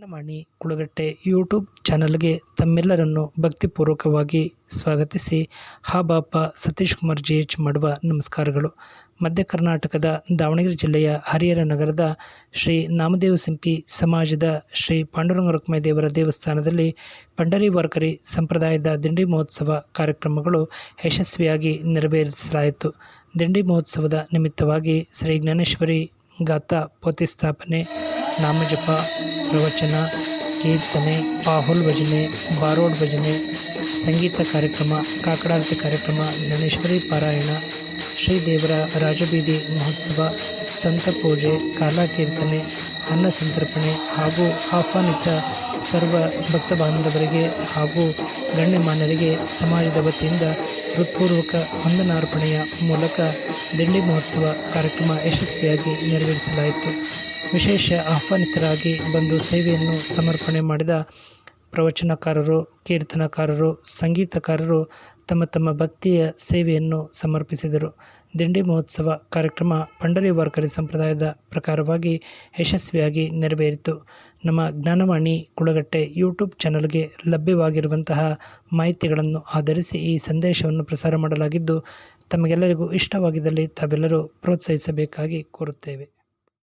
Gyan Vani Kulagatte YouTube ಚಾನಲ್ಗೆ ತಮ್ಮೆಲ್ಲರನ್ನು ಭಕ್ತಿಪೂರ್ವಕವಾಗಿ ಸ್ವಾಗತಿಸಿ, ಹಾ ಬಾಪ ಸತೀಶ್ ಕುಮಾರ್ ಜಿ ಎಚ್ ಮಾಡುವ ನಮಸ್ಕಾರಗಳು. ಮಧ್ಯ ಕರ್ನಾಟಕದ ದಾವಣಗೆರೆ ಜಿಲ್ಲೆಯ ಹರಿಹರ ನಗರದ ಶ್ರೀ ನಾಮದೇವ ಸಿಂಪಿ ಸಮಾಜದ ಶ್ರೀ ಪಾಂಡುರಂಗ ರುಕ್ಮಯ ದೇವರ ದೇವಸ್ಥಾನದಲ್ಲಿ ಪಂಡರಿ ವಾರ್ಕರಿ ಸಂಪ್ರದಾಯದ ದಿಂಡಿ ಮಹೋತ್ಸವ ಕಾರ್ಯಕ್ರಮಗಳು ಯಶಸ್ವಿಯಾಗಿ ನೆರವೇರಿಸಲಾಯಿತು. ದಿಂಡಿ ಮಹೋತ್ಸವದ ನಿಮಿತ್ತವಾಗಿ ಶ್ರೀ ಜ್ಞಾನೇಶ್ವರಿ ಗಾಥಾ ಪೋತಿ ಸ್ಥಾಪನೆ ನಾಮಜಪ, ಪ್ರವಚನ, ಕೀರ್ತನೆ, ಪಾಹುಲ್ ಭಜನೆ, ಬಾರೋಡ್ ಭಜನೆ, ಸಂಗೀತ ಕಾರ್ಯಕ್ರಮ, ಕಾಕಡಾರತಿ ಕಾರ್ಯಕ್ರಮ, ಜ್ಞಾನೇಶ್ವರಿ ಪಾರಾಯಣ, ಶ್ರೀದೇವರ ರಾಜಬೀದಿ ಮಹೋತ್ಸವ, ಸಂತ ಪೂಜೆ ಕೀರ್ತನೆ, ಅನ್ನ ಸಂತರ್ಪಣೆ ಹಾಗೂ ಆಹ್ವಾನಿತ ಸರ್ವ ಭಕ್ತ ಬಾಂಧವರಿಗೆ ಹಾಗೂ ಗಣ್ಯಮಾನ್ಯರಿಗೆ ಸಮಾಜದ ವತಿಯಿಂದ ಹೃತ್ಪೂರ್ವಕ ವಂದನಾರ್ಪಣೆಯ ಮೂಲಕ ದಿಂಡಿ ಮಹೋತ್ಸವ ಕಾರ್ಯಕ್ರಮ ಯಶಸ್ವಿಯಾಗಿ ನೆರವೇರಿಸಲಾಯಿತು. ವಿಶೇಷ ಆಹ್ವಾನಿತರಾಗಿ ಬಂದು ಸೇವೆಯನ್ನು ಸಮರ್ಪಣೆ ಮಾಡಿದ ಪ್ರವಚನಕಾರರು, ಕೀರ್ತನಕಾರರು, ಸಂಗೀತಕಾರರು ತಮ್ಮ ತಮ್ಮ ಭಕ್ತಿಯ ಸೇವೆಯನ್ನು ಸಮರ್ಪಿಸಿದರು. ದಿಂಡಿ ಮಹೋತ್ಸವ ಕಾರ್ಯಕ್ರಮ ಪಂಡರಿ ವಾರ್ಕರಿ ಸಂಪ್ರದಾಯದ ಪ್ರಕಾರವಾಗಿ ಯಶಸ್ವಿಯಾಗಿ ನೆರವೇರಿತು. ನಮ್ಮ ಜ್ಞಾನವಾಣಿ ಕುಳಗಟ್ಟೆ ಯೂಟ್ಯೂಬ್ ಚಾನಲ್ಗೆ ಲಭ್ಯವಾಗಿರುವಂತಹ ಮಾಹಿತಿಗಳನ್ನು ಆಧರಿಸಿ ಈ ಸಂದೇಶವನ್ನು ಪ್ರಸಾರ ಮಾಡಲಾಗಿದ್ದು, ತಮಗೆಲ್ಲರಿಗೂ ಇಷ್ಟವಾಗಿದ್ದಲ್ಲಿ ತಾವೆಲ್ಲರೂ ಪ್ರೋತ್ಸಾಹಿಸಬೇಕಾಗಿ ಕೋರುತ್ತೇವೆ.